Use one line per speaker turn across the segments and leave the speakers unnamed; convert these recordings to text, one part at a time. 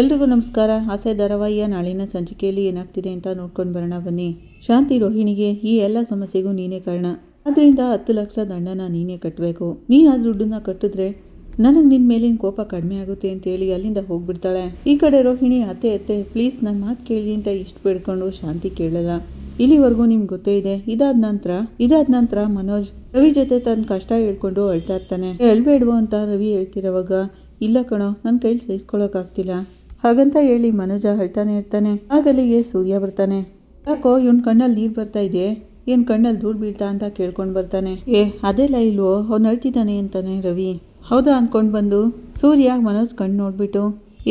ಎಲ್ರಿಗೂ ನಮಸ್ಕಾರ. ಆಸೆ ಧಾರಾವಾಹಿಯ ನಾಳಿನ ಸಂಚಿಕೆಯಲ್ಲಿ ಏನಾಗ್ತಿದೆ ಅಂತ ನೋಡ್ಕೊಂಡು ಬರೋಣ ಬನ್ನಿ. ಶಾಂತಿ ರೋಹಿಣಿಗೆ ಈ ಎಲ್ಲ ಸಮಸ್ಯೆಗೂ ನೀನೇ ಕಾರಣ. ಅದರಿಂದ ಹತ್ತು ಲಕ್ಷ ದಂಡನ ನೀನೇ ಕಟ್ಟಬೇಕು ನೀನು ಆ ದುಡ್ಡನ್ನ ಕಟ್ಟಿದ್ರೆ ನನಗೆ ನಿನ್ನ ಮೇಲಿನ ಕೋಪ ಕಡಿಮೆ ಆಗುತ್ತೆ ಅಂತೇಳಿ ಅಲ್ಲಿಂದ ಹೋಗ್ಬಿಡ್ತಾಳೆ. ಈ ಕಡೆ ರೋಹಿಣಿ ಅತ್ತೆ ಅತ್ತೆ, ಪ್ಲೀಸ್ ನನ್ನ ಮಾತು ಕೇಳಿ ಅಂತ ಇಷ್ಟು ಬೇಡ್ಕೊಂಡು ಶಾಂತಿ ಕೇಳಲ್ಲ. ಇಲ್ಲಿವರೆಗೂ ನಿಮ್ಗೆ ಗೊತ್ತೇ ಇದೆ. ಇದಾದ ನಂತರ ಇದಾದ ನಂತರ ಮನೋಜ್ ರವಿ ಜೊತೆ ತನ್ನ ಕಷ್ಟ ಹೇಳ್ಕೊಂಡು ಅಳ್ತಾ ಇರ್ತಾನೆ. ಹೇಳ್ಬೇಡ್ವೋ ಅಂತ ರವಿ ಹೇಳ್ತಿರೋವಾಗ, ಇಲ್ಲ ಕಣೋ ನನ್ನ ಕೈಲಿ ಸಹಿಸ್ಕೊಳಕ್ಕಾಗ್ತಿಲ್ಲ ಹಾಗಂತ ಹೇಳಿ ಮನೋಜ ಹೇಳ್ತಾನೆ ಇರ್ತಾನೆ. ಆಗಲಿಗೆ ಸೂರ್ಯ ಬರ್ತಾನೆ. ಯಾಕೋ ಇವನ್ ಕಣ್ಣಲ್ಲಿ ನೀರು ಬರ್ತಾ ಇದೆ. ಏನ್ ಕಣ್ಣಲ್ಲಿ ಧೂಳು ಬೀಳ್ತಾ ಅಂತ ಕೇಳ್ಕೊಂಡು ಬರ್ತಾನೆ. ಏ ಅದೆಲ್ಲ ಇಲ್ವೋ, ಅವ್ನು ಅಳ್ತಿದ್ದಾನೆ ಅಂತಾನೆ ರವಿ. ಹೌದಾ ಅಂದ್ಕೊಂಡು ಬಂದು. ಸೂರ್ಯ ಮನೋಜ್ ಕಣ್ಣು ನೋಡ್ಬಿಟ್ಟು,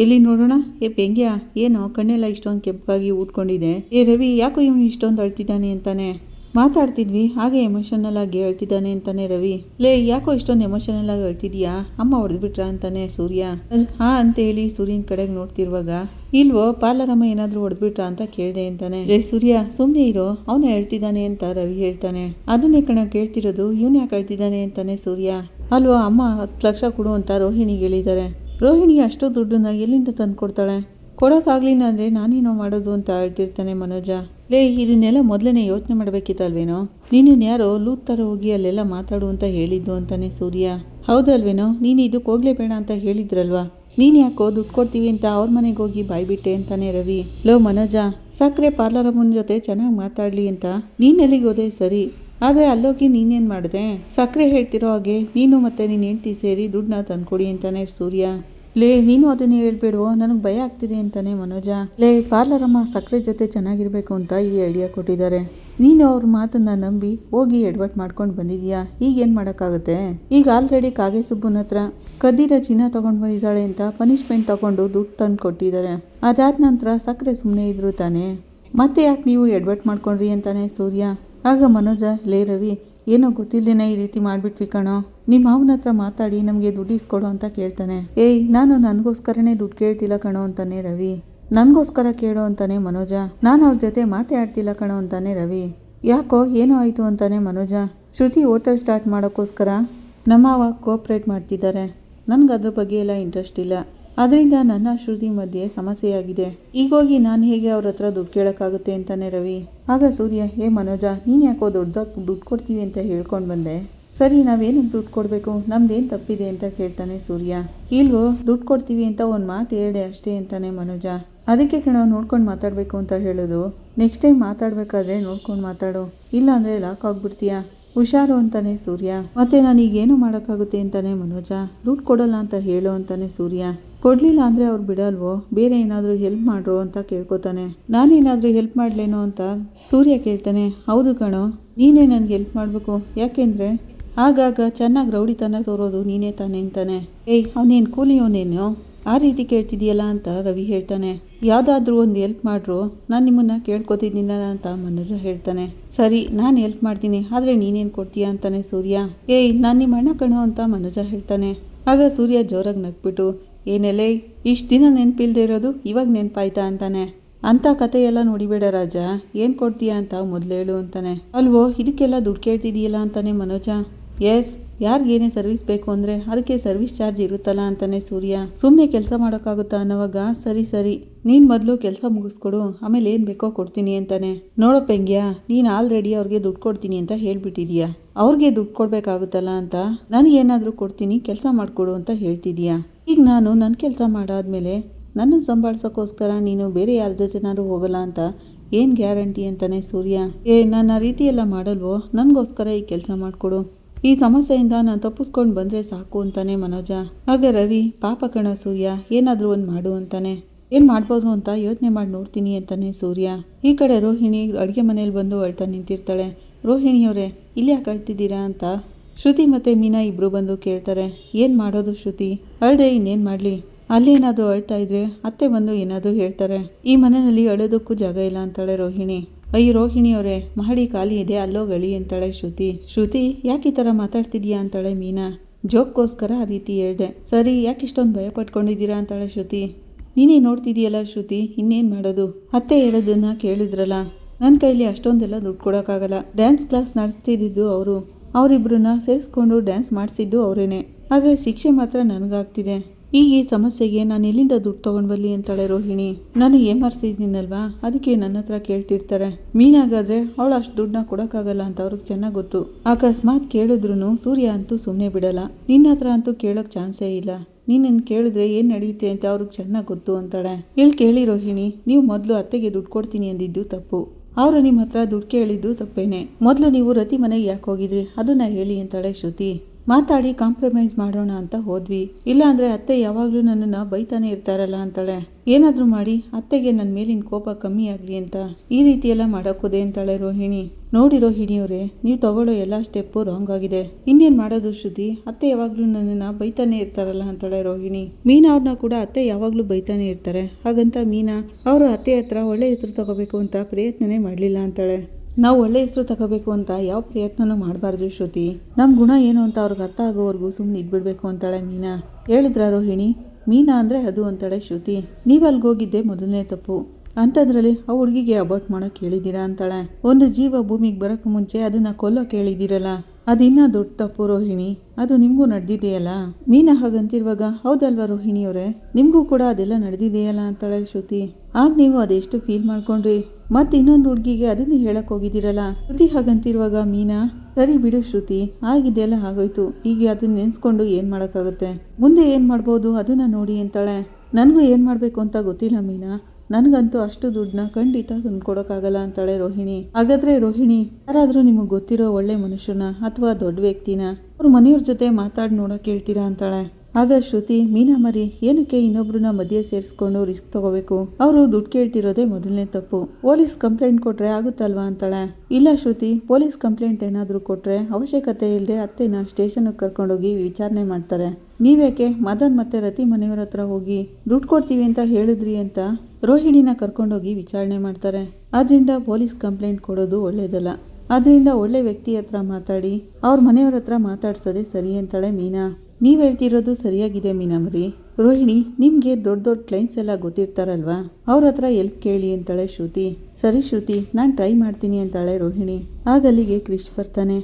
ಎಲ್ಲಿ ನೋಡೋಣ? ಏ ಪೆಂಗ್ಯ ಏನು ಕಣ್ಣೆಲ್ಲ ಇಷ್ಟೊಂದು ಕೆಂಪಾಗಿ ಊಟ್ಕೊಂಡಿದೆ ಏ, ರವಿ, ಯಾಕೋ ಇವನು ಇಷ್ಟೊಂದು ಅಳ್ತಿದ್ದಾನೆ ಅಂತಾನೆ. ಮಾತಾಡ್ತಿದ್ವಿ. ಹಾಗೆ ಎಮೋಷನಲ್ ಆಗಿ ಹೇಳ್ತಿದ್ದಾನೆ ಅಂತಾನೆ ರವಿ. ಲೇ, ಯಾಕೋ ಇಷ್ಟೊಂದು ಎಮೋಷನಲ್ ಆಗಿ ಹೇಳ್ತಿದ್ಯಾ? ಅಮ್ಮ ಹೊಡೆದ್ಬಿಟ್ರ ಅಂತಾನೆ ಸೂರ್ಯ. ಹಾ ಅಂತ ಹೇಳಿ ಸೂರ್ಯನ ಕಡೆಗೆ ನೋಡ್ತಿರುವಾಗ, ಇಲ್ವೋ ಪಾರ್ಲರಮ್ಮ ಏನಾದ್ರೂ ಹೊಡೆದ್ಬಿಟ್ರ ಅಂತ ಕೇಳ್ದೆ ಅಂತಾನೆ. ಲೇ ಸೂರ್ಯ ಸುಮ್ಮನೆ ಇರೋ. ಅವನು ಹೇಳ್ತಿದ್ದಾನೆ ಅಂತ ರವಿ ಹೇಳ್ತಾನೆ. ಅದನ್ನೇ ಕಣ ಕೇಳ್ತಿರೋದು, ಇವನ್ ಯಾಕೆ ಹೇಳ್ತಿದ್ದಾನೆ ಅಂತಾನೆ ಸೂರ್ಯ. ಅಲ್ವೋ, ಅಮ್ಮ ಹತ್ತು ಲಕ್ಷ ಕೊಡು ಅಂತ ರೋಹಿಣಿಗೆ ಹೇಳಿದ್ದಾರೆ ರೋಹಿಣಿ ಅಷ್ಟು ದುಡ್ಡನ್ನ ಎಲ್ಲಿಂದ ತಂದು ಕೊಡ್ತಾಳೆ ಕೊಡೋಕ್ಕಾಗ್ಲಿಲ್ಲ ಅಂದರೆ ನಾನೇನೋ ಮಾಡೋದು ಅಂತ ಹೇಳ್ತಿರ್ತಾನೆ ಮನೋಜ. ಲೇ, ಇದನ್ನೆಲ್ಲ ಮೊದಲನೇ ಯೋಚನೆ ಮಾಡಬೇಕಿತ್ತಲ್ವೇನೋ? ನೀನು ಯಾರೋ ಲೂತ್ ಥರ ಹೋಗಿ ಅಲ್ಲೆಲ್ಲ ಮಾತಾಡು ಅಂತ ಹೇಳಿದ್ದು ಅಂತಾನೆ ಸೂರ್ಯ. ಹೌದಲ್ವೇನೋ? ನೀನು ಇದಕ್ಕೆ ಹೋಗ್ಲೇಬೇಡ ಅಂತ ಹೇಳಿದ್ರಲ್ವಾ? ನೀನು ಯಾಕೋ ದುಡ್ಡು ಕೊಡ್ತೀವಿ ಅಂತ ಅವ್ರ ಮನೆಗೆ ಹೋಗಿ ಬಾಯ್ಬಿಟ್ಟೆ ಅಂತಾನೆ ರವಿ. ಲೋ, ಮನೋಜ ಸಕ್ಕರೆ ಪಾರ್ಲರಮ್ಮನ ಜೊತೆ ಚೆನ್ನಾಗಿ ಮಾತಾಡಲಿ ಅಂತ ನೀನೆಲ್ಲಿಗೆ ಹೋದೆ ಸರಿ? ಆದರೆ ಅಲ್ಲೋಗಿ ನೀನೇನು ಮಾಡಿದೆ? ಸಕ್ಕರೆ ಹೇಳ್ತಿರೋ ಹಾಗೆ ನೀನು ಮತ್ತೆ ನೀನು ಹೆಂಡ್ತಿ ಸೇರಿ ದುಡ್ಡನ್ನ ತಂದ್ಕೊಡಿ ಅಂತಾನೆ ಸೂರ್ಯ. ಲೇ, ನೀನು ಅದನ್ನೇ ಹೇಳ್ಬೇಡುವ? ನನಗೆ ಭಯ ಆಗ್ತಿದೆ ಅಂತಾನೆ ಮನೋಜ. ಲೇ, ಪಾರ್ಲರಮ್ಮ ಸಕ್ಕರೆ ಜೊತೆ ಚೆನ್ನಾಗಿರ್ಬೇಕು ಅಂತ ಈ ಐಡಿಯಾ ಕೊಟ್ಟಿದ್ದಾರೆ. ನೀನು ಅವ್ರ ಮಾತನ್ನ ನಂಬಿ ಹೋಗಿ ಎಡ್ವರ್ಟ್ ಮಾಡ್ಕೊಂಡು ಬಂದಿದ್ಯಾ? ಈಗೇನು ಮಾಡೋಕ್ಕಾಗುತ್ತೆ? ಈಗ ಆಲ್ರೆಡಿ ಕಾಗೆ ಸುಬ್ಬನ ಹತ್ರ ಕದಿರ ಚಿನ್ನ ತಗೊಂಡು ಬಂದಿದ್ದಾಳೆ ಅಂತ ಪನಿಷ್ಮೆಂಟ್ ತಗೊಂಡು ದುಡ್ಡು ತಂದು ಕೊಟ್ಟಿದ್ದಾರೆ. ಅದಾದ ನಂತರ ಸಕ್ಕರೆ ಸುಮ್ಮನೆ ಇದ್ರು ತಾನೆ. ಮತ್ತೆ ಯಾಕೆ ನೀವು ಎಡ್ವರ್ಟ್ ಮಾಡ್ಕೊಂಡ್ರಿ ಅಂತಾನೆ ಸೂರ್ಯ. ಆಗ ಮನೋಜ, ಲೇ ರವಿ ಏನೋ ಗೊತ್ತಿಲ್ಲದೇನೆ ಈ ರೀತಿ ಮಾಡಿಬಿಟ್ವಿ ಕಣೋ. ನಿಮ್ಮ ಮಾವನ ಹತ್ರ ಮಾತಾಡಿ ನಮಗೆ ದುಡ್ಡು ಇಸ್ಕೊಡು ಅಂತ ಕೇಳ್ತಾನೆ. ಏಯ್, ನಾನು ನನಗೋಸ್ಕರನೇ ದುಡ್ಡು ಕೇಳ್ತಿಲ್ಲ ಕಣೋ ಅಂತಾನೆ ರವಿ. ನನಗೋಸ್ಕರ ಕೇಳೋ ಅಂತಾನೆ ಮನೋಜ. ನಾನು ಅವ್ರ ಜೊತೆ ಮಾತೇ ಆಡ್ತಿಲ್ಲ ಕಣೋ ಅಂತಾನೆ ರವಿ. ಯಾಕೋ ಏನೋ ಆಯಿತು ಅಂತಾನೆ ಮನೋಜ. ಶ್ರುತಿ ಹೋಟೆಲ್ ಸ್ಟಾರ್ಟ್ ಮಾಡೋಕ್ಕೋಸ್ಕರ ನಮ್ಮ ಅವ ಕೋಪ್ರೇಟ್ ಮಾಡ್ತಿದ್ದಾರೆ. ನನಗೆ ಅದ್ರ ಬಗ್ಗೆ ಎಲ್ಲ ಇಂಟ್ರೆಸ್ಟ್ ಇಲ್ಲ. ಅದರಿಂದ ನನ್ನ ಶ್ರುತಿ ಮಧ್ಯೆ ಸಮಸ್ಯೆಯಾಗಿದೆ. ಈಗೋಗಿ ನಾನು ಹೇಗೆ ಅವ್ರ ಹತ್ರ ದುಡ್ಡು ಕೇಳೋಕ್ಕಾಗುತ್ತೆ ಅಂತಾನೆ ರವಿ. ಆಗ ಸೂರ್ಯ, ಹೇ ಮನೋಜ, ನೀನು ಯಾಕೋ ದೊಡ್ಡದಾಗಿ ದುಡ್ಡು ಕೊಡ್ತೀವಿ ಅಂತ ಹೇಳ್ಕೊಂಡು ಬಂದೆ. ಸರಿ ನಾವೇನು ದುಡ್ಡು ಕೊಡಬೇಕು? ನಮ್ದೇನು ತಪ್ಪಿದೆ ಅಂತ ಕೇಳ್ತಾನೆ ಸೂರ್ಯ. ಇಲ್ವೋ, ದುಡ್ಡು ಕೊಡ್ತೀವಿ ಅಂತ ಒಂದು ಮಾತು ಹೇಳಿದೆ ಅಷ್ಟೇ ಅಂತಾನೆ ಮನೋಜ. ಅದಕ್ಕೆ ಕಣ, ನೋಡ್ಕೊಂಡು ಮಾತಾಡಬೇಕು ಅಂತ ಹೇಳೋದು. ನೆಕ್ಸ್ಟ್ ಟೈಮ್ ಮಾತಾಡಬೇಕಾದ್ರೆ ನೋಡ್ಕೊಂಡು ಮಾತಾಡು. ಇಲ್ಲ ಅಂದರೆ ಲಾಕ್ ಆಗ್ಬಿಡ್ತೀಯಾ? ಹುಷಾರು ಅಂತಾನೆ ಸೂರ್ಯ. ಮತ್ತೆ ನಾನು ಈಗೇನು ಮಾಡೋಕ್ಕಾಗುತ್ತೆ ಅಂತಾನೆ ಮನೋಜ. ದುಡ್ಡು ಕೊಡಲ್ಲ ಅಂತ ಹೇಳು ಅಂತಾನೆ ಸೂರ್ಯ. ಕೊಡಲಿಲ್ಲ ಅಂದರೆ ಅವ್ರು ಬಿಡಲ್ವೋ? ಬೇರೆ ಏನಾದರೂ ಹೆಲ್ಪ್ ಮಾಡ್ರು ಅಂತ ಕೇಳ್ಕೊತಾನೆ. ನಾನೇನಾದರೂ ಹೆಲ್ಪ್ ಮಾಡಲೇನೋ ಅಂತ ಸೂರ್ಯ ಕೇಳ್ತಾನೆ. ಹೌದು ಕಣು, ನೀನೇ ನನಗೆ ಹೆಲ್ಪ್ ಮಾಡಬೇಕು. ಯಾಕೆಂದರೆ ಆಗಾಗ ಚೆನ್ನಾಗಿ ರೌಡಿತನ ತೋರೋದು ನೀನೇ ತಾನೆ ಅಂತಾನೆ. ಏಯ್, ಅವನೇನು ಕೂಲಿ, ಅವನೇನು? ಆ ರೀತಿ ಕೇಳ್ತಿದೆಯಲ್ಲ ಅಂತ ರವಿ ಹೇಳ್ತಾನೆ. ಯಾವುದಾದ್ರೂ ಒಂದು ಹೆಲ್ಪ್ ಮಾಡ್ರು. ನಾನು ನಿಮ್ಮನ್ನು ಕೇಳ್ಕೊತಿದ್ದೀನಲ್ಲ ಅಂತ ಮನೋಜ ಹೇಳ್ತಾನೆ. ಸರಿ, ನಾನು ಹೆಲ್ಪ್ ಮಾಡ್ತೀನಿ. ಆದರೆ ನೀನೇನು ಕೊಡ್ತೀಯಾ ಅಂತಾನೆ ಸೂರ್ಯ. ಏಯ್, ನಾನು ನಿಮ್ಮ ಅಣ್ಣ ಕಣೋ ಅಂತ ಮನೋಜ ಹೇಳ್ತಾನೆ. ಆಗ ಸೂರ್ಯ ಜೋರಾಗಿ ನಗ್ಬಿಟ್ಟು ಏನೆಲ್ಲೇ ಇಷ್ಟು ದಿನ ನೆನಪಿಲ್ದೇ ಇರೋದು ಇವಾಗ ನೆನಪಾಯ್ತಾ ಅಂತಾನೆ. ಅಂಥ ಕಥೆಯೆಲ್ಲ ನೋಡಿಬೇಡ ರಾಜ. ಏನು ಕೊಡ್ತೀಯಾ ಅಂತ ಮೊದಲು ಹೇಳು ಅಂತಾನೆ. ಅಲ್ವೋ, ಇದಕ್ಕೆಲ್ಲ ದುಡ್ಡು ಕೇಳ್ತಿದೀಯಲ್ಲ ಅಂತಾನೆ ಮನೋಜ. ಎಸ್ ಯಾರಿಗೇನೇ ಸರ್ವಿಸ್ ಬೇಕು ಅಂದರೆ ಅದಕ್ಕೆ ಸರ್ವಿಸ್ ಚಾರ್ಜ್ ಇರುತ್ತಲ್ಲ ಅಂತಾನೆ ಸೂರ್ಯ. ಸುಮ್ಮನೆ ಕೆಲಸ ಮಾಡೋಕ್ಕಾಗುತ್ತಾ ಅನ್ನೋವಾಗ, ಸರಿ ಸರಿ, ನೀನು ಮೊದಲು ಕೆಲಸ ಮುಗಿಸ್ಕೊಡು, ಆಮೇಲೆ ಏನು ಬೇಕೋ ಕೊಡ್ತೀನಿ ಅಂತಾನೆ. ನೋಡೋ ಪೆಂಗ್ಯ, ನೀನು ಆಲ್ರೆಡಿ ಅವ್ರಿಗೆ ದುಡ್ಡು ಕೊಡ್ತೀನಿ ಅಂತ ಹೇಳ್ಬಿಟ್ಟಿದೀಯಾ. ಅವ್ರಿಗೆ ದುಡ್ಡು ಕೊಡಬೇಕಾಗುತ್ತಲ್ಲ ಅಂತ ನನಗೇನಾದರೂ ಕೊಡ್ತೀನಿ, ಕೆಲಸ ಮಾಡಿಕೊಡು ಅಂತ ಹೇಳ್ತಿದೀಯಾ. ಈಗ ನಾನು ನನ್ನ ಕೆಲಸ ಮಾಡಾದ್ಮೇಲೆ ನನ್ನನ್ನು ಸಂಭಾಳಿಸೋಕ್ಕೋಸ್ಕರ ನೀನು ಬೇರೆ ಯಾರ ಜೊತೆನಾದ್ರು ಹೋಗಲ್ಲ ಅಂತ ಏನು ಗ್ಯಾರಂಟಿ ಅಂತಾನೆ ಸೂರ್ಯ. ಏ, ನನ್ನ ರೀತಿ ಎಲ್ಲ ಮಾಡಲ್ವೋ? ನನಗೋಸ್ಕರ ಈ ಕೆಲಸ ಮಾಡಿಕೊಡು. ಈ ಸಮಸ್ಯೆಯಿಂದ ನಾನು ತಪ್ಪಿಸ್ಕೊಂಡು ಬಂದರೆ ಸಾಕು ಅಂತಾನೆ ಮನೋಜ. ಆಗ ರವಿ, ಪಾಪ ಕಣ ಸೂರ್ಯ, ಏನಾದರೂ ಒಂದು ಮಾಡು ಅಂತಾನೆ. ಏನು ಮಾಡ್ಬೋದು ಅಂತ ಯೋಚನೆ ಮಾಡಿ ನೋಡ್ತೀನಿ ಅಂತಾನೆ ಸೂರ್ಯ. ಈ ಕಡೆ ರೋಹಿಣಿ ಅಡುಗೆ ಮನೇಲಿ ಬಂದು ಅಳ್ತಾ ನಿಂತಿರ್ತಾಳೆ. ರೋಹಿಣಿಯವರೇ ಇಲ್ಲಿ ಯಾಕೆ ಅಳ್ತಿದ್ದೀರಾ ಅಂತ. ಶ್ರುತಿ ಮತ್ತು ಮೀನಾ ಇಬ್ಬರು ಬಂದು ಕೇಳ್ತಾರೆ. ಏನು ಮಾಡೋದು ಶ್ರುತಿ? ಅಳ್ದೆ ಇನ್ನೇನು ಮಾಡಲಿ? ಅಲ್ಲೇನಾದರೂ ಅಳ್ತಾ ಇದ್ರೆ ಅತ್ತೆ ಬಂದು ಏನಾದರೂ ಹೇಳ್ತಾರೆ. ಈ ಮನೆಯಲ್ಲಿ ಅಳೋದಕ್ಕೂ ಜಾಗ ಇಲ್ಲ ಅಂತಾಳೆ ರೋಹಿಣಿ. ಅಯ್ಯೋ, ರೋಹಿಣಿಯವರೇ, ಮಹಡಿ ಖಾಲಿ ಇದೆ ಅಲ್ಲೋಗಳಿ ಅಂತಾಳೆ ಶ್ರುತಿ. ಶ್ರುತಿ, ಯಾಕೆ ಈ ಥರ ಮಾತಾಡ್ತಿದ್ಯಾ ಅಂತಾಳೆ ಮೀನಾ. ಜೋಕ್ಗೋಸ್ಕರ ಆ ರೀತಿ ಹೇಳ್ದೆ. ಸರಿ ಯಾಕೆ ಇಷ್ಟೊಂದು ಭಯ ಪಟ್ಕೊಂಡಿದ್ದೀರಾ ಅಂತಾಳೆ ಶ್ರುತಿ. ನೀನೇ ನೋಡ್ತಿದೀಯಲ್ಲ ಶ್ರುತಿ, ಇನ್ನೇನು ಮಾಡೋದು? ಅತ್ತೆ ಹೇಳೋದನ್ನ ಕೇಳಿದ್ರಲ್ಲ. ನನ್ನ ಕೈಲಿ ಅಷ್ಟೊಂದೆಲ್ಲ ದುಡ್ಡು ಕೊಡೋಕ್ಕಾಗಲ್ಲ. ಡ್ಯಾನ್ಸ್ ಕ್ಲಾಸ್ ನಡೆಸ್ತಿದ್ದು ಅವರು. ಅವರಿಬ್ಬರನ್ನ ಸೇರಿಸ್ಕೊಂಡು ಡ್ಯಾನ್ಸ್ ಮಾಡಿಸಿದ್ದು ಅವರೇನೆ. ಆದರೆ ಶಿಕ್ಷೆ ಮಾತ್ರ ನನಗಾಗ್ತಿದೆ. ಈಗ ಈ ಸಮಸ್ಯೆಗೆ ನಾನು ಎಲ್ಲಿಂದ ದುಡ್ಡು ತೊಗೊಂಡು ಅಂತಾಳೆ ರೋಹಿಣಿ. ನಾನು ಏಮರ್ಸಿದ್ದೀನಲ್ವಾ? ಅದಕ್ಕೆ ನನ್ನ ಹತ್ರ ಕೇಳ್ತಿರ್ತಾರೆ. ಮೀನಾಗಾದ್ರೆ ಅವಳು ಅಷ್ಟು ದುಡ್ಡನ್ನ ಕೊಡೋಕ್ಕಾಗಲ್ಲ ಅಂತ ಅವ್ರಿಗೆ ಚೆನ್ನಾಗಿ ಗೊತ್ತು. ಅಕಸ್ಮಾತ್ ಕೇಳಿದ್ರು ಸೂರ್ಯ ಅಂತೂ ಸುಮ್ಮನೆ ಬಿಡಲ್ಲ. ನಿನ್ನ ಹತ್ರ ಅಂತೂ ಕೇಳೋಕ್ಕೆ ಚಾನ್ಸೇ ಇಲ್ಲ. ನೀನನ್ನು ಕೇಳಿದ್ರೆ ಏನು ನಡೆಯುತ್ತೆ ಅಂತ ಅವ್ರಿಗೆ ಚೆನ್ನಾಗಿ ಗೊತ್ತು ಅಂತಾಳೆ. ಇಲ್ಲಿ ಕೇಳಿ ರೋಹಿಣಿ, ನೀವು ಮೊದಲು ಅತ್ತೆಗೆ ದುಡ್ಡು ಕೊಡ್ತೀನಿ ಅಂದಿದ್ದು ತಪ್ಪು. ಅವರು ನಿಮ್ಮ ಹತ್ರ ದುಡ್ಡು ಕೇಳಿದ್ದು ತಪ್ಪೇನೆ. ಮೊದಲು ನೀವು ರತಿ ಮನೆಗೆ ಯಾಕೆ ಹೋಗಿದ್ರಿ? ಅದನ್ನ ಹೇಳಿ ಅಂತಾಳೆ ಶ್ರುತಿ. ಮಾತಾಡಿ ಕಾಂಪ್ರಮೈಸ್ ಮಾಡೋಣ ಅಂತ ಹೋದ್ವಿ. ಇಲ್ಲಾಂದರೆ ಅತ್ತೆ ಯಾವಾಗಲೂ ನನ್ನನ್ನು ಬೈತಾನೆ ಇರ್ತಾರಲ್ಲ ಅಂತಾಳೆ. ಏನಾದರೂ ಮಾಡಿ ಅತ್ತೆಗೆ ನನ್ನ ಮೇಲಿನ ಕೋಪ ಕಮ್ಮಿ ಆಗಲಿ ಅಂತ. ಈ ರೀತಿ ಎಲ್ಲ ಮಾಡೋಕ್ಕೋದೆ ಅಂತಾಳೆ ರೋಹಿಣಿ. ನೋಡಿ ರೋಹಿಣಿಯವರೇ ನೀವು ತಗೊಳ್ಳೋ ಎಲ್ಲ ಸ್ಟೆಪ್ಪು ರಾಂಗ್ ಆಗಿದೆ. ಇನ್ನೇನು ಮಾಡೋದು ಶ್ರುತಿ? ಅತ್ತೆ ಯಾವಾಗಲೂ ನನ್ನನ್ನು ಬೈತಾನೆ ಇರ್ತಾರಲ್ಲ ಅಂತಾಳೆ ರೋಹಿಣಿ. ಮೀನಾ ಅವ್ರನ್ನ ಕೂಡ ಅತ್ತೆ ಯಾವಾಗಲೂ ಬೈತಾನೆ ಇರ್ತಾರೆ. ಹಾಗಂತ ಮೀನಾ, ಅವರು ಅತ್ತೆ ಹತ್ರ ಒಳ್ಳೆ ಹೆಸರು ತಗೋಬೇಕು ಅಂತ ಪ್ರಯತ್ನನೇ ಮಾಡಲಿಲ್ಲ ಅಂತಾಳೆ. ನಾವು ಒಳ್ಳೆ ಹೆಸರು ತಗೋಬೇಕು ಅಂತ ಯಾವ ಪ್ರಯತ್ನನೂ ಮಾಡಬಾರ್ದು ಶ್ರುತಿ. ನಮ್ಮ ಗುಣ ಏನು ಅಂತ ಅವ್ರಿಗೆ ಅರ್ಥ ಆಗೋವರೆಗೂ ಸುಮ್ಮನೆ ಇದ್ಬಿಡ್ಬೇಕು ಅಂತಾಳೆ ಮೀನಾ. ಹೇಳಿದ್ರ ರೋಹಿಣಿ? ಮೀನಾ ಅಂದರೆ ಅದು ಅಂತಾಳೆ ಶ್ರುತಿ. ನೀವು ಅಲ್ಲಿಗೆ ಹೋಗಿದ್ದೆ ಮೊದಲನೇ ತಪ್ಪು. ಅಂಥದ್ರಲ್ಲಿ ಆ ಹುಡುಗಿಗೆ ಅಬೌಟ್ ಮಾಡೋಕೆ ಹೇಳಿದ್ದೀರಾ ಅಂತಾಳೆ. ಒಂದು ಜೀವ ಭೂಮಿಗೆ ಬರೋಕ್ಕೆ ಮುಂಚೆ ಅದನ್ನು ಕೊಲ್ಲೋಕೆ ಹೇಳಿದ್ದೀರಲ್ಲ. ಅದಿನ್ನ ದೊಡ್ಡ ತಪ್ಪು ರೋಹಿಣಿ, ಅದು ನಿಮಗೂ ನಡೆದಿದೆಯಲ್ಲ? ಮೀನಾ ಹಾಗಂತಿರುವಾಗ, ಹೌದಲ್ವಾ ರೋಹಿಣಿಯವರೇ? ನಿಮಗೂ ಕೂಡ ಅದೆಲ್ಲ ನಡೆದಿದೆಯಲ್ಲ ಅಂತಾಳೆ ಶ್ರುತಿ. ಆಗ ನೀವು ಅದೆಷ್ಟು ಫೀಲ್ ಮಾಡ್ಕೊಂಡ್ರಿ? ಮತ್ತೆ ಇನ್ನೊಂದು ಹುಡುಗಿಗೆ ಅದನ್ನು ಹೇಳಕ್ ಹೋಗಿದ್ದೀರಲ್ಲ? ಶ್ರುತಿ ಹಾಗಂತಿರುವಾಗ, ಮೀನಾ, ಸರಿ ಬಿಡು ಶ್ರುತಿ ಆಗಿದೆಯಲ್ಲ ಆಗೋಯ್ತು ಈಗ ಅದನ್ನ ನೆನೆಸ್ಕೊಂಡು ಏನು ಮಾಡೋಕ್ಕಾಗುತ್ತೆ? ಮುಂದೆ ಏನು ಮಾಡ್ಬೋದು? ಅದನ್ನ ನೋಡಿ ಅಂತಾಳೆ. ನನಗೂ ಏನು ಮಾಡಬೇಕು ಅಂತ ಗೊತ್ತಿಲ್ಲ ಮೀನಾ. ನನಗಂತೂ ಅಷ್ಟು ದುಡ್ಡನ್ನ ಖಂಡಿತ ತಂದು ಕೊಡೋಕ್ಕಾಗಲ್ಲ ಅಂತಾಳೆ ರೋಹಿಣಿ. ಹಾಗಾದ್ರೆ ರೋಹಿಣಿ, ಯಾರಾದರೂ ನಿಮಗೆ ಗೊತ್ತಿರೋ ಒಳ್ಳೆ ಮನುಷ್ಯನ ಅಥವಾ ದೊಡ್ಡ ವ್ಯಕ್ತಿನ ಅವ್ರ ಮನೆಯವ್ರ ಜೊತೆ ಮಾತಾಡಿ ನೋಡೋಕೆ ಹೇಳ್ತೀರಾ ಅಂತಾಳೆ. ಆಗ ಶ್ರುತಿ, ಮೀನಾ ಮರಿ, ಏನಕ್ಕೆ ಇನ್ನೊಬ್ರನ್ನ ಮಧ್ಯೆ ಸೇರಿಸ್ಕೊಂಡು ರಿಸ್ಕ್ ತಗೋಬೇಕು? ಅವರು ದುಡ್ಡು ಕೇಳ್ತಿರೋದೇ ಮೊದಲನೇ ತಪ್ಪು. ಪೊಲೀಸ್ ಕಂಪ್ಲೇಂಟ್ ಕೊಟ್ರೆ ಆಗುತ್ತಲ್ವಾ? ಅಂತಾಳೆ. ಇಲ್ಲ ಶ್ರುತಿ, ಪೊಲೀಸ್ ಕಂಪ್ಲೇಂಟ್ ಏನಾದರೂ ಕೊಟ್ರೆ ಅವಶ್ಯಕತೆ ಇಲ್ಲದೆ ಅತ್ತೆನ ಸ್ಟೇಷನ್ಗೆ ಕರ್ಕೊಂಡೋಗಿ ವಿಚಾರಣೆ ಮಾಡ್ತಾರೆ. ನೀವೇಕೆ ಮದನ್ ಮತ್ತೆ ರತಿ ಮನೆಯವರ ಹತ್ರ ಹೋಗಿ ದುಡ್ಡು ಕೊಡ್ತೀವಿ ಅಂತ ಹೇಳಿದ್ರಿ ಅಂತ ರೋಹಿಣಿನ ಕರ್ಕೊಂಡೋಗಿ ವಿಚಾರಣೆ ಮಾಡ್ತಾರೆ. ಆದ್ರಿಂದ ಪೊಲೀಸ್ ಕಂಪ್ಲೇಂಟ್ ಕೊಡೋದು ಒಳ್ಳೇದಲ್ಲ. ಆದ್ರಿಂದ ಒಳ್ಳೆ ವ್ಯಕ್ತಿ ಹತ್ರ ಮಾತಾಡಿ, ಅವ್ರ ಮನೆಯವ್ರ ಹತ್ರ ಮಾತಾಡ್ಸೋದೇ ಸರಿ ಅಂತಾಳೆ ಮೀನಾ. ನೀವು ಹೇಳ್ತಿರೋದು ಸರಿಯಾಗಿದೆ ಮೀನಾ ಮರಿ ರೋಹಿಣಿ, ನಿಮಗೆ ದೊಡ್ಡ ದೊಡ್ಡ ಕ್ಲೈಂಟ್ಸ್ ಎಲ್ಲ ಗೊತ್ತಿರ್ತಾರಲ್ವಾ? ಅವ್ರ ಹತ್ರ ಎಲ್ಪ್ ಕೇಳಿ ಅಂತಾಳೆ ಶ್ರುತಿ. ಸರಿ ಶ್ರುತಿ, ನಾನು ಟ್ರೈ ಮಾಡ್ತೀನಿ ಅಂತಾಳೆ ರೋಹಿಣಿ. ಆಗ ಅಲ್ಲಿಗೆ ಕ್ರಿಶ್ ಬರ್ತಾನೆ.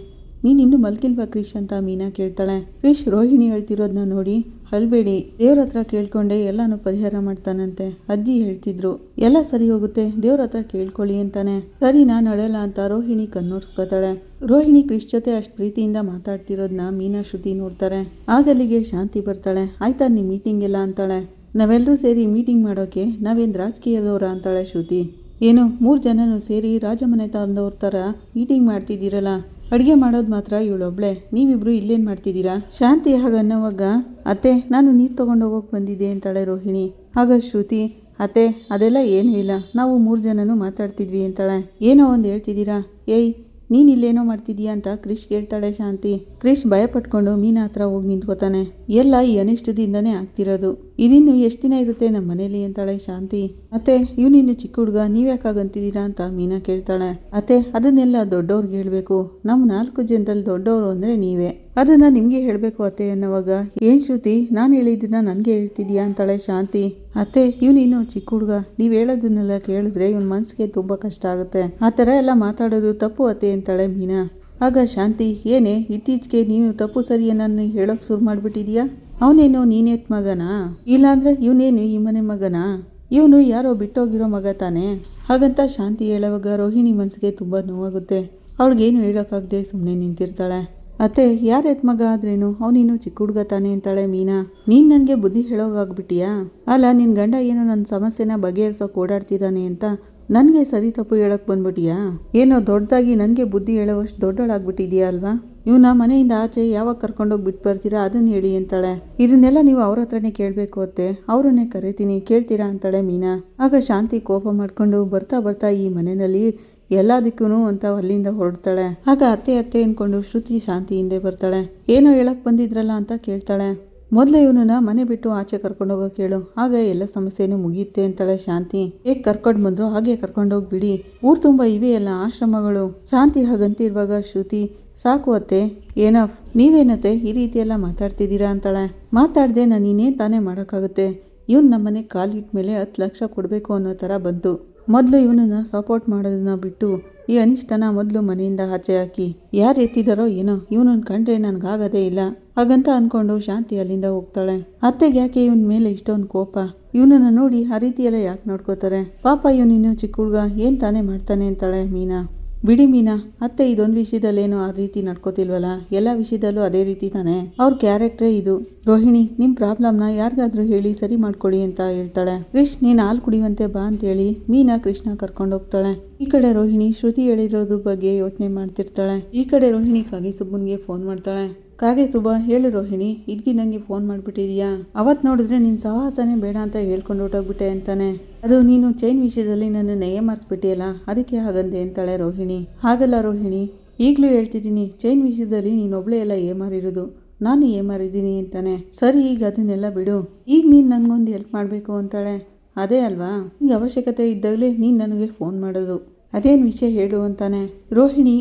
ನೀನು ಇನ್ನು ಮಲ್ಗಿಲ್ವಾ ಕ್ರಿಶ್ ಅಂತ ಮೀನಾ ಕೇಳ್ತಾಳೆ. ಕ್ರಿಶ್ ರೋಹಿಣಿ ಹೇಳ್ತಿರೋದನ್ನ ನೋಡಿ ಅಳ್ಬೇಡಿ ದೇವ್ರ ಹತ್ರ ಕೇಳ್ಕೊಂಡೆ ಎಲ್ಲಾನು ಪರಿಹಾರ ಮಾಡ್ತಾನಂತೆ. ಅಜ್ಜಿ ಹೇಳ್ತಿದ್ರು, ಎಲ್ಲ ಸರಿ ಹೋಗುತ್ತೆ, ದೇವ್ರ ಹತ್ರ ಕೇಳ್ಕೊಳ್ಳಿ ಅಂತಾನೆ. ಸರಿ ನಾನು ಅಳಲ್ಲ ಅಂತ ರೋಹಿಣಿ ಕಣ್ಣೋರ್ಸ್ಕೊತಾಳೆ. ರೋಹಿಣಿ ಕ್ರಿಶ್ ಜೊತೆ ಅಷ್ಟು ಪ್ರೀತಿಯಿಂದ ಮಾತಾಡ್ತಿರೋದನ್ನ ಮೀನಾ ಶ್ರುತಿ ನೋಡ್ತಾರೆ. ಆಗಲ್ಲಿಗೆ ಶಾಂತಿ ಬರ್ತಾಳೆ, ಆಯ್ತಾ ನಿಮ್ಮ ಮೀಟಿಂಗ್ ಎಲ್ಲ ಅಂತಾಳೆ. ನಾವೆಲ್ಲರೂ ಸೇರಿ ಮೀಟಿಂಗ್ ಮಾಡೋಕೆ ನಾವೇನು ರಾಜಕೀಯದವ್ರ ಅಂತಾಳೆ ಶ್ರುತಿ. ಏನು, ಮೂರು ಜನನು ಸೇರಿ ರಾಜಮನೆ ತಂದವ್ರ ಥರ ಮೀಟಿಂಗ್ ಮಾಡ್ತಿದ್ದೀರಲ್ಲ? ಅಡುಗೆ ಮಾಡೋದು ಮಾತ್ರ ಇವಳೊಬ್ಳೆ. ನೀವಿಬ್ರು ಇಲ್ಲೇನು ಮಾಡ್ತಿದ್ದೀರಾ? ಶಾಂತಿ ಹಾಗ ಅನ್ನೋವಾಗ, ಅತ್ತೆ, ನಾನು ನೀರು ತೊಗೊಂಡೋಗೋಕೆ ಬಂದಿದ್ದೆ ಅಂತಾಳೆ ರೋಹಿಣಿ. ಆಗ ಶ್ರುತಿ, ಅತ್ತೆ, ಅದೆಲ್ಲ ಏನೂ ಇಲ್ಲ. ನಾವು ಮೂರು ಜನನೂ ಮಾತಾಡ್ತಿದ್ವಿ ಅಂತಾಳೆ. ಏನೋ ಒಂದು ಹೇಳ್ತಿದ್ದೀರಾ? ಏಯ್, ನೀನು ಇಲ್ಲೇನೋ ಮಾಡ್ತಿದ್ದೀಯಾ ಅಂತ ಕ್ರಿಶ್ ಕೇಳ್ತಾಳೆ ಶಾಂತಿ. ಕ್ರಿಶ್ ಭಯ ಪಟ್ಕೊಂಡು ಮೀನಾ ಹತ್ರ ಹೋಗಿ ನಿಂತ್ಕೋತಾನೆ. ಎಲ್ಲ ಈ ಅನಿಷ್ಟದಿಂದನೇ ಆಗ್ತಿರೋದು. ಇದಿನ್ನು ಎಷ್ಟು ದಿನ ಇರುತ್ತೆ ನಮ್ಮ ಮನೇಲಿ ಅಂತಾಳೆ ಶಾಂತಿ? ಅತ್ತೆ ಇವನಿನ್ನು ಚಿಕ್ಕ ಹುಡುಗ ನೀವ್ಯಾಕಾಗಂತಿದ್ದೀರಾ ಅಂತ ಮೀನಾ ಕೇಳ್ತಾಳೆ. ಅತ್ತೆ, ಅದನ್ನೆಲ್ಲ ದೊಡ್ಡವ್ರಿಗೆ ಹೇಳಬೇಕು. ನಮ್ಮ ನಾಲ್ಕು ಜನದಲ್ಲಿ ದೊಡ್ಡವರು ಅಂದ್ರೆ ನೀವೇ. ಅದನ್ನ ನಿಮಗೆ ಹೇಳಬೇಕು ಅತ್ತೆ ಅನ್ನೋವಾಗ, ಏನ್ ಶ್ರುತಿ, ನಾನು ಹೇಳಿದ್ದನ್ನ ನನಗೆ ಹೇಳ್ತಿದ್ಯಾ ಅಂತಾಳೆ ಶಾಂತಿ. ಅತ್ತೆ ನೀನು ಚಿಕ್ಕ ಹುಡುಗ, ನೀವು ಹೇಳೋದನ್ನೆಲ್ಲ ಕೇಳಿದ್ರೆ ಇವನ್ ಮನಸ್ಸಿಗೆ ತುಂಬಾ ಕಷ್ಟ ಆಗುತ್ತೆ. ಆ ಥರ ಎಲ್ಲ ಮಾತಾಡೋದು ತಪ್ಪು ಅತ್ತೆ ಅಂತಾಳೆ ಮೀನಾ. ಆಗ ಶಾಂತಿ, ಏನೇ, ಇತ್ತೀಚೆಗೆ ನೀನು ತಪ್ಪು ಸರಿಯನ್ನು ಹೇಳೋಕೆ ಶುರು ಮಾಡಿಬಿಟ್ಟಿದ್ಯಾ? ಅವನೇನು ನೀನೇತ್ ಮಗನಾ? ಇಲ್ಲಾಂದ್ರೆ ಇವನೇನು ಈ ಮನೆ ಮಗನಾ? ಇವನು ಯಾರೋ ಬಿಟ್ಟೋಗಿರೋ ಮಗ ತಾನೇ? ಹಾಗಂತ ಶಾಂತಿ ಹೇಳುವಾಗ ರೋಹಿಣಿ ಮನಸ್ಸಿಗೆ ತುಂಬ ನೋವಾಗುತ್ತೆ. ಅವಳಿಗೇನು ಹೇಳೋಕ್ಕಾಗದೆ ಸುಮ್ಮನೆ ನಿಂತಿರ್ತಾಳೆ. ಅತ್ತೆ ಯಾರ ಎತ್ ಮಗ ಆದ್ರೇನು? ಅವನೇನು ಚಿಕ್ಕ ಹುಡುಗ ತಾನೆ ಅಂತಾಳೆ ಮೀನಾ? ನೀನು ನನಗೆ ಬುದ್ಧಿ ಹೇಳೋಗಾಗ್ಬಿಟ್ಟಿಯಾ ಅಲ್ಲ ನಿನ್ನ ಗಂಡ ಏನೋ ನನ್ನ ಸಮಸ್ಯೆನ ಬಗೆಹರಿಸೋಕೆ ಓಡಾಡ್ತಿದ್ದಾನೆ ಅಂತ ನನಗೆ ಸರಿ ತಪ್ಪು ಹೇಳೋಕ್ಕೆ ಬಂದ್ಬಿಟ್ಟಿಯಾ? ಏನೋ ದೊಡ್ಡದಾಗಿ ನನಗೆ ಬುದ್ಧಿ ಹೇಳೋವಷ್ಟು ದೊಡ್ಡೋಳಾಗ್ಬಿಟ್ಟಿದೆಯಾ ಅಲ್ವಾ? ಇವನ ಮನೆಯಿಂದ ಆಚೆ ಯಾವಾಗ ಕರ್ಕೊಂಡೋಗಿ ಬಿಟ್ಟು ಬರ್ತೀರಾ ಅದನ್ನ ಹೇಳಿ ಅಂತಾಳೆ. ಇದನ್ನೆಲ್ಲ ನೀವು ಅವ್ರ ಹತ್ರನೇ ಕೇಳಬೇಕು ಅತ್ತೆ. ಅವರನ್ನೇ ಕರಿತೀನಿ, ಕೇಳ್ತೀರಾ ಅಂತಾಳೆ ಮೀನಾ. ಆಗ ಶಾಂತಿ ಕೋಪ ಮಾಡ್ಕೊಂಡು ಬರ್ತಾ ಬರ್ತಾ ಈ ಮನೆಯಲ್ಲಿ ಎಲ್ಲದಕ್ಕೂ ಅಂತ ಅಲ್ಲಿಂದ ಹೊರಡ್ತಾಳೆ. ಆಗ ಅತ್ತೆ ಅತ್ತೆ ಅನ್ಕೊಂಡು ಶ್ರುತಿ ಶಾಂತಿ ಹಿಂದೆ ಬರ್ತಾಳೆ. ಏನೋ ಹೇಳಕ್ ಬಂದಿದ್ರಲ್ಲ ಅಂತ ಕೇಳ್ತಾಳೆ. ಮೊದಲೇ ಇವನನ್ನ ಮನೆ ಬಿಟ್ಟು ಆಚೆ ಕರ್ಕೊಂಡು ಹೋಗೋ ಕೇಳು. ಆಗ ಎಲ್ಲ ಸಮಸ್ಯೆನೂ ಮುಗಿಯುತ್ತೆ ಅಂತಾಳೆ ಶಾಂತಿ. ಹೇಗೆ ಕರ್ಕೊಂಡು ಬಂದ್ರು ಹಾಗೆ ಕರ್ಕೊಂಡೋಗಿ ಬಿಡಿ. ಊರು ತುಂಬ ಇವೆ ಎಲ್ಲ ಆಶ್ರಮಗಳು. ಶಾಂತಿ ಹಾಗಂತ ಇರುವಾಗ ಶ್ರುತಿ, ಸಾಕು ಅತ್ತೆ, ಏನಫ್? ನೀವೇನತ್ತೆ? ಈ ರೀತಿ ಎಲ್ಲ ಮಾತಾಡ್ತಿದ್ದೀರಾ? ಅಂತಾಳೆ. ಮಾತಾಡ್ದೆ ನಾನು ಇನ್ನೇನು ತಾನೇ ಮಾಡೋಕ್ಕಾಗುತ್ತೆ. ಇವನು ನಮ್ಮನೆ ಕಾಲಿಟ್ಟ ಮೇಲೆ ಹತ್ತು ಲಕ್ಷ ಕೊಡಬೇಕು ಅನ್ನೋ ಥರ ಬಂತು. ಮೊದಲು ಇವನನ್ನು ಸಪೋರ್ಟ್ ಮಾಡೋದನ್ನ ಬಿಟ್ಟು ಈ ಅನಿಷ್ಟನ ಮೊದಲು ಮನೆಯಿಂದ ಆಚೆ ಹಾಕಿ, ಯಾರು ಎತ್ತಿದಾರೋ ಏನೋ ಇವನನ್ನ ಕಂಡ್ರೆ ನನ್ಗಾಗದೇ ಇಲ್ಲ. ಹಾಗಂತ ಅನ್ಕೊಂಡು ಶಾಂತಿ ಅಲ್ಲಿಂದ ಹೋಗ್ತಾಳೆ. ಅತ್ತೆಗೆ ಯಾಕೆ ಇವನ್ ಮೇಲೆ ಇಷ್ಟೊಂದು ಕೋಪ? ಇವನನ್ನ ನೋಡಿ ಆ ರೀತಿಯೆಲ್ಲ ಯಾಕೆ ನೋಡ್ಕೋತಾರೆ? ಪಾಪ ಇವನಿನ್ನು ಚಿಕ್ಕ ಹುಡುಗ, ಏನ್ ತಾನೇ ಮಾಡ್ತಾನೆ ಅಂತಾಳೆ ಮೀನಾ. ಬಿಡಿ ಮೀನಾ, ಅತ್ತೆ ಇದೊಂದು ವಿಷಯದಲ್ಲೇನು ಆ ರೀತಿ ನಡ್ಕೋತಿಲ್ವಲ್ಲ? ಎಲ್ಲ ವಿಷಯದಲ್ಲೂ ಅದೇ ರೀತಿ ತಾನೆ? ಅವ್ರ ಕ್ಯಾರೆಕ್ಟ್ರೇ ಇದು. ರೋಹಿಣಿ ನಿಮ್ಮ ಪ್ರಾಬ್ಲಮ್ನ ಯಾರಿಗಾದ್ರೂ ಹೇಳಿ ಸರಿ ಮಾಡ್ಕೊಡಿ ಅಂತ ಹೇಳ್ತಾಳೆ. ಕ್ರಿಶ್ ನೀನು ಹಾಲು ಕುಡಿಯುವಂತೆ ಬಾ ಅಂತ ಹೇಳಿ ಮೀನಾ ಕೃಷ್ಣ ಕರ್ಕೊಂಡು ಹೋಗ್ತಾಳೆ. ಈ ಕಡೆ ರೋಹಿಣಿ ಶ್ರುತಿ ಹೇಳಿರೋದ್ರ ಬಗ್ಗೆ ಯೋಚನೆ ಮಾಡ್ತಿರ್ತಾಳೆ. ಈ ಕಡೆ ರೋಹಿಣಿ ಕಾಗಿ ಸುಬ್ಬನ್ಗೆ ಫೋನ್ ಮಾಡ್ತಾಳೆ. ಕಾಗೆ ಸುಬ್ಬ, ಹೇಳು ರೋಹಿಣಿ, ಇದ್ಗಿ ನಂಗೆ ಫೋನ್ ಮಾಡ್ಬಿಟ್ಟಿದೀಯಾ? ಅವತ್ತು ನೋಡಿದ್ರೆ ನಿನ್ ಸಾಹಸನೇ ಬೇಡ ಅಂತ ಹೇಳ್ಕೊಂಡು ಹೊಟ್ಟೋಗ್ಬಿಟ್ಟೆ ಅಂತಾನೆ. ಅದು ನೀನು ಚೈನ್ ವಿಷಯದಲ್ಲಿ ನನ್ನ ನಯ ಮಾರಿಸ್ಬಿಟ್ಟಿಯಲ್ಲ ಅದಕ್ಕೆ ಹಾಗಂದೆ ಅಂತಾಳೆ ರೋಹಿಣಿ. ಹಾಗಲ್ಲ ರೋಹಿಣಿ, ಈಗಲೂ ಹೇಳ್ತಿದ್ದೀನಿ ಚೈನ್ ವಿಷಯದಲ್ಲಿ ನೀನೊಬ್ಳೇ ಎಲ್ಲ ಏಮಾರಿರೋದು. ನಾನು ಏಮಾರಿದ್ದೀನಿ ಅಂತಾನೆ. ಸರಿ, ಈಗ ಅದನ್ನೆಲ್ಲ ಬಿಡು. ಈಗ ನೀನು ನನಗೊಂದು ಹೆಲ್ಪ್ ಮಾಡಬೇಕು ಅಂತಾಳೆ. ಅದೇ ಅಲ್ವಾ? ನಿಂಗೆ ಅವಶ್ಯಕತೆ ಇದ್ದಾಗಲೇ ನೀನು ನನಗೆ ಫೋನ್ ಮಾಡೋದು. ಅದೇನು ವಿಷಯ ಹೇಳು ಅಂತಾನೆ. ರೋಹಿಣಿ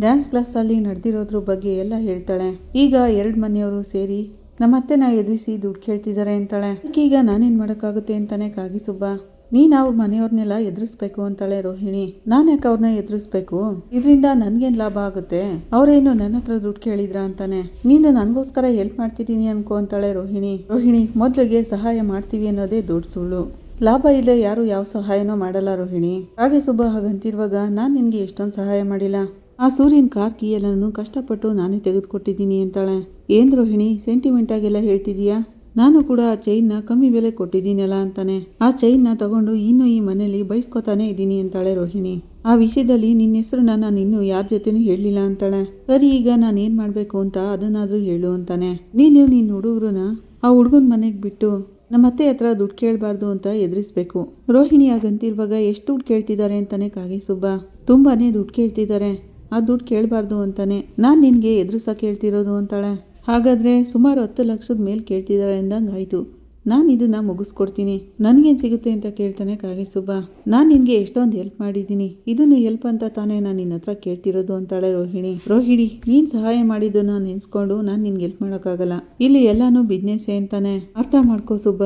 ಡ್ಯಾನ್ಸ್ ಕ್ಲಾಸಲ್ಲಿ ನಡೆದಿರೋದ್ರ ಬಗ್ಗೆ ಎಲ್ಲ ಹೇಳ್ತಾಳೆ. ಈಗ ಎರಡು ಮನೆಯವರು ಸೇರಿ ನಮ್ಮ ಅತ್ತೆನ ಎದುರಿಸಿ ದುಡ್ಡು ಕೇಳ್ತಿದ್ದಾರೆ ಅಂತಾಳೆ. ಈಗ ನಾನೇನು ಮಾಡೋಕ್ಕಾಗುತ್ತೆ ಅಂತಾನೆ ಕಾಗಿ ಸುಬ್ಬ. ನೀನು ಅವ್ರ ಮನೆಯವ್ರನ್ನೆಲ್ಲ ಎದುರಿಸ್ಬೇಕು ಅಂತಾಳೆ ರೋಹಿಣಿ. ನಾನು ಯಾಕೆ ಅವ್ರನ್ನ ಎದುರಿಸ್ಬೇಕು? ಇದರಿಂದ ನನಗೇನು ಲಾಭ ಆಗುತ್ತೆ? ಅವರೇನು ನನ್ನ ಹತ್ರ ದುಡ್ಡು ಕೇಳಿದ್ರ ಅಂತಾನೆ. ನೀನು ನನಗೋಸ್ಕರ ಹೆಲ್ಪ್ ಮಾಡ್ತಿದ್ದೀನಿ ಅನ್ಕೋ ಅಂತಾಳೆ ರೋಹಿಣಿ. ರೋಹಿಣಿ, ಮೊದಲಿಗೆ ಸಹಾಯ ಮಾಡ್ತೀವಿ ಅನ್ನೋದೇ ದೊಡ್ಡ ಸುಳ್ಳು. ಲಾಭ ಇಲ್ಲ ಯಾರು ಯಾವ ಸಹಾಯನೂ ಮಾಡಲ್ಲ ರೋಹಿಣಿ. ಹಾಗೆ ಸುಬ್ಬ ಹಾಗಂತಿರುವಾಗ ನಾನು ನಿನಗೆ ಎಷ್ಟೊಂದು ಸಹಾಯ ಮಾಡಿಲ್ಲ. ಆ ಸೂರ್ಯನ ಕಾರ್ ಕೀ ಎಲ್ಲನೂ ಕಷ್ಟಪಟ್ಟು ನಾನೇ ತೆಗೆದುಕೊಟ್ಟಿದ್ದೀನಿ ಅಂತಾಳೆ. ಏನ್ ರೋಹಿಣಿ ಸೆಂಟಿಮೆಂಟಾಗೆಲ್ಲ ಹೇಳ್ತಿದೀಯಾ? ನಾನು ಕೂಡ ಆ ಚೈನ್ನ ಕಮ್ಮಿ ಬೆಲೆ ಕೊಟ್ಟಿದ್ದೀನಲ್ಲ ಅಂತಾನೆ. ಆ ಚೈನ್ನ ತಗೊಂಡು ಇನ್ನು ಈ ಮನೆಯಲ್ಲಿ ಬೈಸ್ಕೊತಾನೆ ಇದ್ದೀನಿ ಅಂತಾಳೆ ರೋಹಿಣಿ. ಆ ವಿಷಯದಲ್ಲಿ ನಿನ್ನ ಹೆಸರನ್ನ ನಾನು ಇನ್ನೂ ಯಾರ ಜೊತೆನೂ ಹೇಳಲಿಲ್ಲ ಅಂತಾಳೆ. ಸರಿ, ಈಗ ನಾನು ಏನು ಮಾಡಬೇಕು ಅಂತ ಅದನ್ನಾದರೂ ಹೇಳು ಅಂತಾನೆ. ನೀನು ನಿನ್ನ ಹುಡುಗರನ್ನ ಆ ಹುಡುಗನ ಮನೆಗೆ ಬಿಟ್ಟು ನಮ್ಮ ಅತ್ತೆ ಹತ್ರ ದುಡ್ಡು ಕೇಳಬಾರ್ದು ಅಂತ ಎದುರಿಸ್ಬೇಕು. ರೋಹಿಣಿ ಆಗಂತಿರುವಾಗ ಎಷ್ಟು ದುಡ್ಡು ಕೇಳ್ತಿದ್ದಾರೆ ಅಂತಾನೆ ಕಾಗೆ ಸುಬ್ಬ. ತುಂಬಾನೇ ದುಡ್ಡು ಕೇಳ್ತಿದ್ದಾರೆ. ಆ ದುಡ್ಡು ಕೇಳಬಾರ್ದು ಅಂತಾನೆ. ನಾನು ನಿನಗೆ ಎದುರಿಸೋಕೆ ಕೇಳ್ತಿರೋದು ಅಂತಾಳೆ. ಹಾಗಾದರೆ ಸುಮಾರು ಹತ್ತು ಲಕ್ಷದ ಮೇಲೆ ಕೇಳ್ತಿದ್ದಾಳೆ ಅಂದಂಗೆ ಆಯಿತು. ನಾನು ಇದನ್ನು ಮುಗಿಸ್ಕೊಡ್ತೀನಿ. ನನಗೇನು ಸಿಗುತ್ತೆ ಅಂತ ಕೇಳ್ತಾನೆ ಕಾಗೆ ಸುಬ್ಬ. ನಾನು ನಿನಗೆ ಎಷ್ಟೊಂದು ಹೆಲ್ಪ್ ಮಾಡಿದ್ದೀನಿ. ಇದನ್ನು ಹೆಲ್ಪ್ ಅಂತ ತಾನೇ ನಾನು ನಿನ್ನ ಹತ್ರ ಕೇಳ್ತಿರೋದು ಅಂತಾಳೆ ರೋಹಿಣಿ. ರೋಹಿಣಿ, ನೀನು ಸಹಾಯ ಮಾಡಿದ್ದನ್ನು ನೆನೆಸ್ಕೊಂಡು ನಾನು ನಿನ್ಗೆ ಹೆಲ್ಪ್ ಮಾಡೋಕ್ಕಾಗಲ್ಲ. ಇಲ್ಲಿ ಎಲ್ಲನೂ ಬಿಸ್ನೆಸ್ಸೇ ಅಂತಾನೆ. ಅರ್ಥ ಮಾಡ್ಕೋ ಸುಬ್ಬ.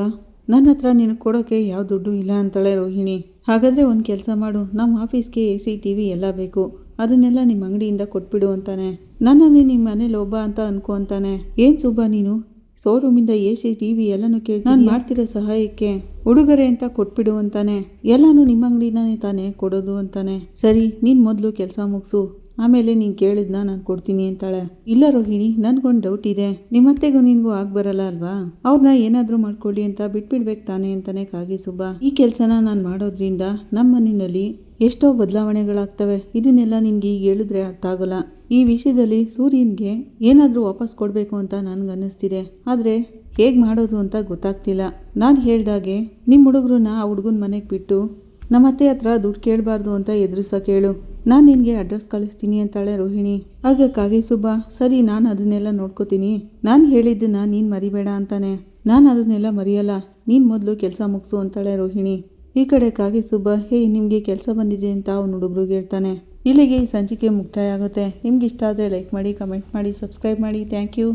ನನ್ನ ಹತ್ರ ನಿನಗೆ ಕೊಡೋಕ್ಕೆ ಯಾವ ದುಡ್ಡು ಇಲ್ಲ ಅಂತಾಳೆ ರೋಹಿಣಿ. ಹಾಗಾದರೆ ಒಂದು ಕೆಲಸ ಮಾಡು. ನಮ್ಮ ಆಫೀಸ್ಗೆ ಎ ಸಿ ಟಿ ವಿ ಎಲ್ಲ ಬೇಕು. ಅದನ್ನೆಲ್ಲ ನಿಮ್ಮ ಅಂಗಡಿಯಿಂದ ಕೊಟ್ಬಿಡು ಅಂತಾನೆ. ನನ್ನನ್ನೇ ನಿಮ್ಮ ಮನೇಲಿ ಒಬ್ಬ ಅಂತ ಅನ್ಕೋ ಅಂತಾನೆ. ಏನು ಸುಬ್ಬ ನೀನು? ಶೋರೂಮಿಂದ ಎ ಸಿ ಟಿ ವಿ ಎಲ್ಲನೂ ಕೇಳಿ ನಾನು ಮಾಡ್ತಿರೋ ಸಹಾಯಕ್ಕೆ ಉಡುಗೊರೆ ಅಂತ ಕೊಟ್ಬಿಡು ಅಂತಾನೆ. ಎಲ್ಲನೂ ನಿಮ್ಮ ಅಂಗಡಿನೇ ತಾನೇ ಕೊಡೋದು ಅಂತಾನೆ. ಸರಿ, ನೀನು ಮೊದಲು ಕೆಲಸ ಮುಗಿಸು. ಆಮೇಲೆ ನೀನು ಕೇಳಿದ್ನ ನಾನು ಕೊಡ್ತೀನಿ ಅಂತಾಳೆ. ಇಲ್ಲ ರೋಹಿಣಿ, ನನಗೊಂದು ಡೌಟ್ ಇದೆ. ನಿಮ್ಮತ್ತೆಗೂ ನಿನಗೂ ಆಗ ಬರಲ್ಲ ಅಲ್ವಾ? ಅವ್ರನ್ನ ಏನಾದರೂ ಮಾಡ್ಕೊಳ್ಳಿ ಅಂತ ಬಿಟ್ಬಿಡ್ಬೇಕು ತಾನೆ ಅಂತಾನೆ ಕಾಗಿ ಸುಬ್ಬ. ಈ ಕೆಲಸನ ನಾನು ಮಾಡೋದ್ರಿಂದ ನಮ್ಮ ಮನೆಯಲ್ಲಿ ಎಷ್ಟೋ ಬದಲಾವಣೆಗಳಾಗ್ತವೆ. ಇದನ್ನೆಲ್ಲ ನಿನಗೆ ಈಗ ಹೇಳಿದ್ರೆ ಅರ್ಥ ಆಗೋಲ್ಲ. ಈ ವಿಷಯದಲ್ಲಿ ಸೂರ್ಯನ್ಗೆ ಏನಾದರೂ ವಾಪಸ್ ಕೊಡಬೇಕು ಅಂತ ನನಗೆ ಅನ್ನಿಸ್ತಿದೆ ಆದರೆ ಹೇಗೆ ಮಾಡೋದು ಅಂತ ಗೊತ್ತಾಗ್ತಿಲ್ಲ. ನಾನು ಹೇಳ್ದಾಗೆ ನಿಮ್ಮ ಹುಡುಗರನ್ನ ಆ ಹುಡುಗನ ಮನೆಗೆ ಬಿಟ್ಟು ನಮ್ಮ ಅತ್ತೆ ಹತ್ರ ದುಡ್ಡು ಕೇಳಬಾರ್ದು ಅಂತ ಎದುರಿಸ ಕೇಳು. ನಾನು ನಿನಗೆ ಅಡ್ರೆಸ್ ಕಳಿಸ್ತೀನಿ ಅಂತಾಳೆ ರೋಹಿಣಿ. ಆಗ ಕಾಗೆ ಸುಬ್ಬ, ಸರಿ, ನಾನು ಅದನ್ನೆಲ್ಲ ನೋಡ್ಕೋತೀನಿ. ನಾನು ಹೇಳಿದ್ದನ್ನು ನೀನು ಮರಿಬೇಡ ಅಂತಾನೆ. ನಾನು ಅದನ್ನೆಲ್ಲ ಮರೆಯಲ್ಲ, ನೀನು ಮೊದಲು ಕೆಲಸ ಮುಗಿಸು ಅಂತಾಳೆ ರೋಹಿಣಿ. ಈ ಕಡೆ ಕಾಗೆ ಸುಬ್ಬ, ಹೇ, ನಿಮಗೆ ಕೆಲಸ ಬಂದಿದೆ ಅಂತ ಅವನು ಹುಡುಗರಿಗೆ ಹೇಳ್ತಾನೆ. ಇಲ್ಲಿಗೆ ಈ ಸಂಚಿಕೆ ಮುಕ್ತಾಯ ಆಗುತ್ತೆ. ನಿಮ್ಗೆ ಇಷ್ಟ ಆದರೆ ಲೈಕ್ ಮಾಡಿ ಕಮೆಂಟ್ ಮಾಡಿ ಸಬ್ಸ್ಕ್ರೈಬ್ ಮಾಡಿ. Thank you